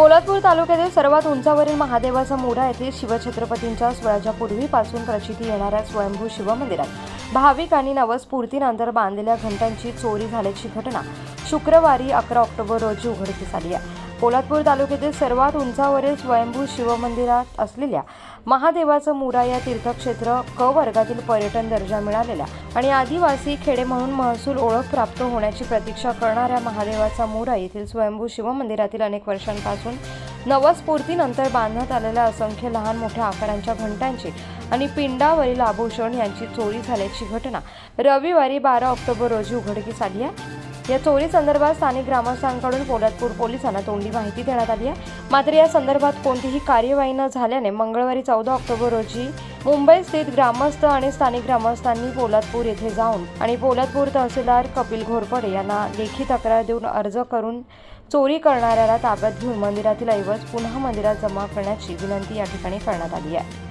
पोलादपूर तालुक्यातील सर्वात उंचावरील महादेवाचा मोढा येथील शिवछत्रपतींच्या स्वराज्यापूर्वीपासून प्रचिती येणाऱ्या स्वयंभू शिवमंदिरात भाविक आणि नवस्फूर्तीनंतर बांधलेल्या घंटांची चोरी झाल्याची घटना शुक्रवारी अकरा ऑक्टोबर रोजी उघडकीस आली आहे. पोलादपूर तालुक्यातील सर्वात उंचावरील स्वयंभू शिवमंदिरात असलेल्या महादेवाचं मुरा या तीर्थक्षेत्र क वर्गातील पर्यटन दर्जा मिळालेल्या आणि आदिवासी खेडे म्हणून महसूल ओळख प्राप्त होण्याची प्रतीक्षा करणाऱ्या महादेवाचा मुरा येथील स्वयंभू शिवमंदिरातील अनेक वर्षांपासून नवस्फूर्तीनंतर बांधण्यात आलेल्या असंख्य लहान मोठ्या आकारांच्या घंटांची आणि पिंडावरील आभूषण यांची चोरी झाल्याची घटना रविवारी बारा ऑक्टोबर रोजी उघडकीस आली आहे. या चोरी संदर्भात स्थानिक ग्रामस्थांकडून पोलादपूर पोलिसांना तोंडी माहिती देण्यात आली आहे. मात्र या संदर्भात कोणतीही कार्यवाही न झाल्याने मंगळवारी चौदा ऑक्टोबर रोजी मुंबई स्थित ग्रामस्थ आणि स्थानिक ग्रामस्थांनी पोलादपूर येथे जाऊन आणि पोलादपूर तहसीलदार कपिल घोरपडे यांना लेखी तक्रार देऊन अर्ज करून चोरी करणाऱ्याला ताब्यात घेऊन मंदिरातील ऐवज पुन्हा मंदिरात जमा करण्याची विनंती या ठिकाणी करण्यात आली आहे.